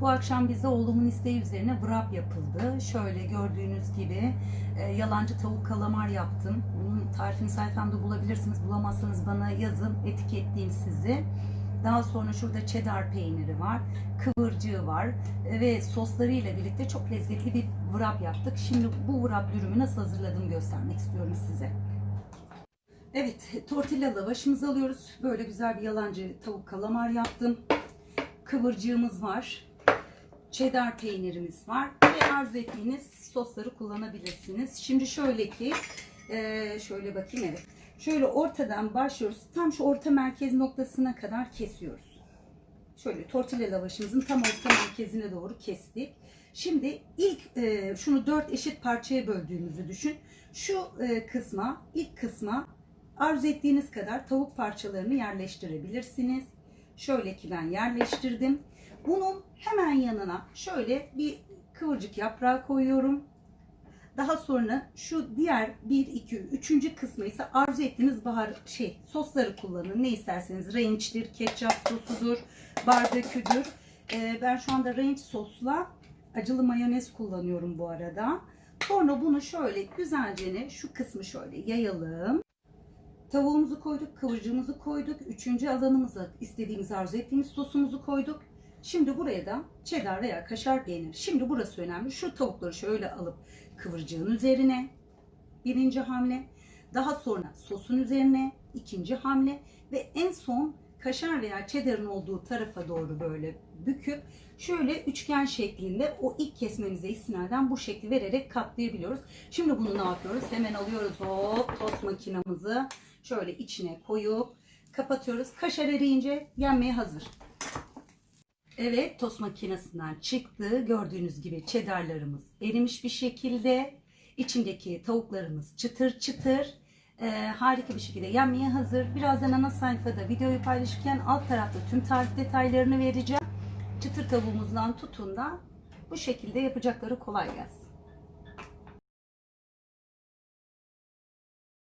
Bu akşam bize oğlumun isteği üzerine wrap yapıldı. Şöyle gördüğünüz gibi e, yalancı tavuk kalamar yaptım. Bunun tarifini sayfamda bulabilirsiniz. Bulamazsanız bana yazın, etiketleyeyim sizi. Daha sonra şurada cheddar peyniri var, kıvırcığı var e, ve soslarıyla birlikte çok lezzetli bir wrap yaptık. Şimdi bu wrap dürümü nasıl hazırladığımı göstermek istiyorum size. Evet, tortilla lavaşımızı alıyoruz. Böyle güzel bir yalancı tavuk kalamar yaptım. Kıvırcığımız var. Cheddar peynirimiz var. Ve arzu ettiğiniz sosları kullanabilirsiniz. Şimdi şöyle ki, eee, şöyle bakayım evet. Şöyle ortadan başlıyoruz. Tam şu orta merkez noktasına kadar kesiyoruz. Şöyle tortilla lavaşımızın tam orta merkezine doğru kestik. Şimdi ilk e, şunu dört eşit parçaya böldüğümüzü düşün. Şu e, kısma, ilk kısma arzu ettiğiniz kadar tavuk parçalarını yerleştirebilirsiniz. Şöyle ki ben yerleştirdim. Bunun hemen yanına şöyle bir kıvırcık yaprağı koyuyorum. Daha sonra şu diğer 1, 2, 3. kısmı ise arzu ettiğiniz bahar şey sosları kullanın. Ne isterseniz range'dir, ketçap sosudur, barbeküdür. Ee, ben şu anda range sosla acılı mayonez kullanıyorum bu arada. Sonra bunu şöyle güzelce şu kısmı şöyle yayalım. Tavuğumuzu koyduk, kıvırcığımızı koyduk. Üçüncü alanımıza istediğimiz arzu ettiğimiz sosumuzu koyduk. Şimdi buraya da cheddar veya kaşar peynir. Şimdi burası önemli. Şu tavukları şöyle alıp kıvırcığın üzerine birinci hamle. Daha sonra sosun üzerine ikinci hamle. Ve en son kaşar veya cheddar'ın olduğu tarafa doğru böyle büküp şöyle üçgen şeklinde o ilk kesmemize istinaden bu şekli vererek katlayabiliyoruz. Şimdi bunu ne yapıyoruz? Hemen alıyoruz hop tost makinamızı şöyle içine koyup kapatıyoruz. Kaşar eriyince yenmeye hazır. Evet tost makinesinden çıktı. Gördüğünüz gibi cheddarlarımız erimiş bir şekilde. İçindeki tavuklarımız çıtır çıtır. Ee, harika bir şekilde yenmeye hazır. Birazdan ana sayfada videoyu paylaşırken alt tarafta tüm tarif detaylarını vereceğim. Çıtır tavuğumuzdan tutun da bu şekilde yapacakları kolay gelsin.